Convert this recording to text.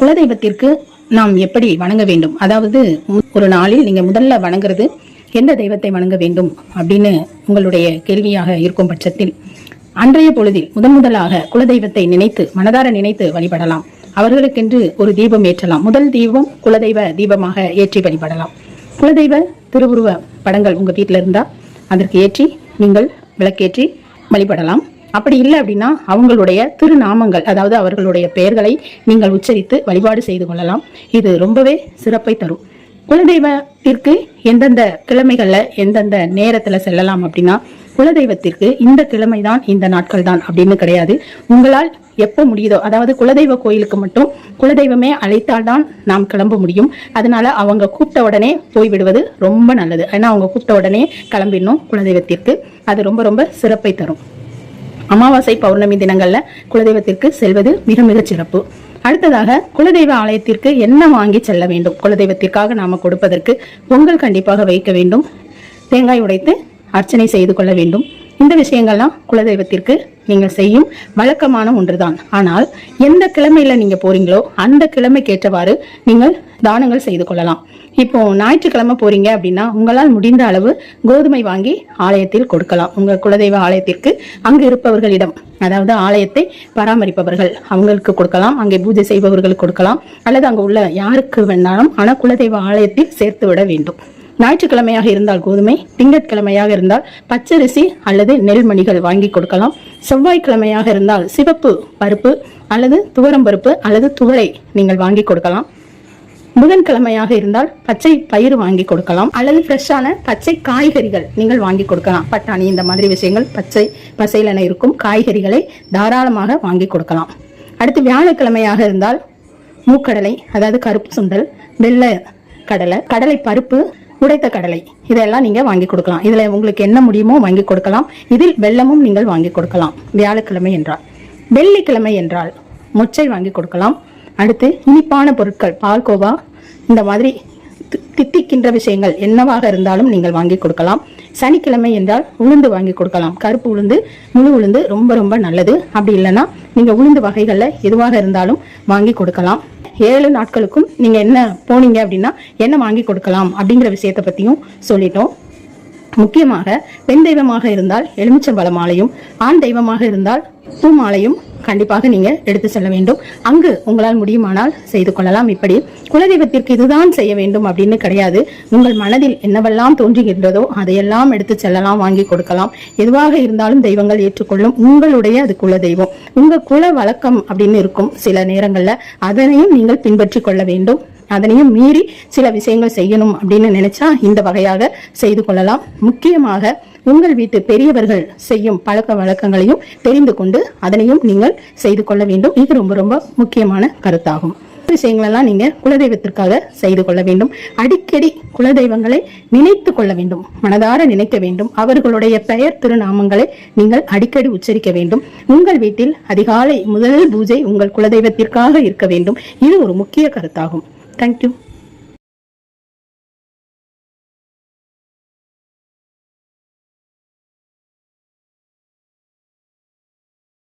குலதெய்வத்திற்கு நாம் எப்படி வணங்க வேண்டும்? அதாவது ஒரு நாளில் நீங்க முதல்ல வணங்குறது எந்த தெய்வத்தை வணங்க வேண்டும் அப்படின்னு உங்களுடைய கேள்வியாக இருக்கும் பட்சத்தில் அன்றைய பொழுதில் முதன் முதலாக குலதெய்வத்தை நினைத்து மனதார நினைத்து வழிபடலாம். அவர்களுக்கென்று ஒரு தீபம் ஏற்றலாம். முதல் தீபம் குலதெய்வ தீபமாக ஏற்றி வழிபடலாம். குலதெய்வ திருவுருவ படங்கள் உங்கள் வீட்டில் இருந்தால் அதற்கு ஏற்றி நீங்கள் விளக்கேற்றி வழிபடலாம். அப்படி இல்லை அப்படின்னா அவங்களுடைய திருநாமங்கள் அதாவது அவர்களுடைய பெயர்களை நீங்கள் உச்சரித்து வழிபாடு செய்து கொள்ளலாம். இது ரொம்பவே சிறப்பை தரும். குலதெய்வத்திற்கு எந்தெந்த கிழமைகளில் எந்தெந்த நேரத்தில் செல்லலாம் அப்படின்னா குலதெய்வத்திற்கு இந்த கிழமை தான் இந்த நாட்கள் தான் அப்படின்னு கிடையாது. உங்களால் எப்போ முடியுதோ அதாவது குலதெய்வ கோயிலுக்கு மட்டும் குலதெய்வமே அழைத்தால்தான் நாம் கிளம்ப முடியும். அதனால அவங்க கூப்பிட்ட உடனே போய் விடுவது ரொம்ப நல்லது. ஏன்னா அவங்க கூப்பிட்ட உடனே கிளம்பிடணும் குலதெய்வத்திற்கு. அது ரொம்ப ரொம்ப சிறப்பை தரும். அமாவாசை பௌர்ணமி தினங்கள்ல குலதெய்வத்திற்கு செல்வது மிக மிக சிறப்பு. அடுத்ததாக குலதெய்வ ஆலயத்திற்கு என்ன வாங்கி செல்ல வேண்டும். குலதெய்வத்திற்காக நாம கொடுப்பதற்கு பொங்கல் கண்டிப்பாக வைக்க வேண்டும். தேங்காய் உடைத்து அர்ச்சனை செய்து கொள்ள வேண்டும். இந்த விஷயங்கள்லாம் குலதெய்வத்திற்கு நீங்கள் செய்யும் வழக்கமான ஒன்றுதான். ஆனால் எந்த கிழமையில நீங்க போறீங்களோ அந்த கிழமைக்கு ஏற்றவாறு நீங்கள் தானங்கள் செய்து கொள்ளலாம். இப்போ ஞாயிற்றுக்கிழமை போறீங்க அப்படின்னா உங்களால் முடிந்த அளவு கோதுமை வாங்கி ஆலயத்தில் கொடுக்கலாம். உங்க குலதெய்வ ஆலயத்திற்கு அங்கு இருப்பவர்களிடம் அதாவது ஆலயத்தை பராமரிப்பவர்கள் அவங்களுக்கு கொடுக்கலாம் அங்கே பூஜை செய்பவர்களுக்கு கொடுக்கலாம் அல்லது அங்க உள்ள யாருக்கு வேணாலும் ஆனா குலதெய்வ ஆலயத்தில் சேர்த்து விட வேண்டும். ஞாயிற்றுக்கிழமையாக இருந்தால் கோதுமை திங்கட்கிழமையாக இருந்தால் பச்சரிசி அல்லது நெல்மணிகள் வாங்கி கொடுக்கலாம். செவ்வாய்க்கிழமையாக இருந்தால் சிவப்பு பருப்பு அல்லது துவரம் பருப்பு அல்லது துவளை நீங்கள் வாங்கி கொடுக்கலாம். புதன்கிழமையாக இருந்தால் பச்சை பயிறு வாங்கி கொடுக்கலாம். அல்லது ஃப்ரெஷ்ஷான பச்சை காய்கறிகள் நீங்கள் வாங்கி கொடுக்கலாம். பட்டாணி இந்த மாதிரி விஷயங்கள் பச்சை பசையிலென இருக்கும் காய்கறிகளை தாராளமாக வாங்கி கொடுக்கலாம். அடுத்து வியாழக்கிழமையாக இருந்தால் மூக்கடலை அதாவது கருப்பு சுண்டல் வெள்ளை கடலை கடலை பருப்பு உடைத்த கடலை. இதெல்லாம் நீங்க வாங்கி கொடுக்கலாம். இதுல உங்களுக்கு என்ன முடியுமோ வாங்கி கொடுக்கலாம். இதில் வெல்லமும் நீங்கள் வாங்கி கொடுக்கலாம். வியாழக்கிழமை என்றால். வெள்ளிக்கிழமை என்றால் மொச்சை வாங்கி கொடுக்கலாம். அடுத்து இனிப்பான பொருட்கள் பால்கோவா இந்த மாதிரி தித்திக்கின்ற விஷயங்கள் என்னவாக இருந்தாலும் நீங்கள் வாங்கி கொடுக்கலாம். சனிக்கிழமை என்றால் உளுந்து வாங்கி கொடுக்கலாம். கருப்பு உளுந்து முழு உளுந்து ரொம்ப ரொம்ப நல்லது. அப்படி இல்லைன்னா நீங்க உளுந்து வகைகள்ல எதுவாக இருந்தாலும் வாங்கி கொடுக்கலாம். ஏழு நாட்களுக்கும் நீங்க என்ன போனீங்க அப்படின்னா என்ன வாங்கி கொடுக்கலாம் அப்படிங்கிற விஷயத்தை பற்றியும் சொல்லிட்டோம். முக்கியமாக பெண் தெய்வமாக இருந்தால் எலுமிச்சம்பழ மாலையும் ஆண் தெய்வமாக இருந்தால் பூ மாலையும் கண்டிப்பாக நீங்க எடுத்து செல்ல வேண்டும். அங்கு உங்களால் முடியுமானால் செய்து கொள்ளலாம். இப்படி குலதெய்வத்திற்கு இதுதான் செய்ய வேண்டும் அப்படின்னு கிடையாது. உங்கள் மனதில் என்னவெல்லாம் தோன்றுகின்றதோ அதையெல்லாம் எடுத்து செல்லலாம் வாங்கி கொடுக்கலாம். எதுவாக இருந்தாலும் தெய்வங்கள் ஏற்றுக்கொள்ளும் உங்களுடைய அது குல தெய்வம் உங்க குல வழக்கம் அப்படின்னு இருக்கும் சில நேரங்கள்ல. அதனையும் நீங்கள் பின்பற்றி கொள்ள வேண்டும். அதனையும் மீறி சில விஷயங்கள் செய்யணும் அப்படின்னு நினைச்சா இந்த வகையாக செய்து கொள்ளலாம். முக்கியமாக உங்கள் வீட்டு பெரியவர்கள் செய்யும் பழக்க வழக்கங்களையும் தெரிந்து கொண்டு அதனையும் நீங்கள் செய்து கொள்ள வேண்டும். இது ரொம்ப ரொம்ப முக்கியமான கருத்தாகும். விஷயங்களெல்லாம் நீங்க குலதெய்வத்திற்காக செய்து கொள்ள வேண்டும். அடிக்கடி குலதெய்வங்களை நினைத்து கொள்ள வேண்டும். மனதார நினைக்க வேண்டும். அவர்களுடைய பெயர் திருநாமங்களை நீங்கள் அடிக்கடி உச்சரிக்க வேண்டும். உங்கள் வீட்டில் அதிகாலை முதல் பூஜை உங்கள் குலதெய்வத்திற்காக இருக்க வேண்டும். இது ஒரு முக்கிய கருத்தாகும். தேங்க்யூ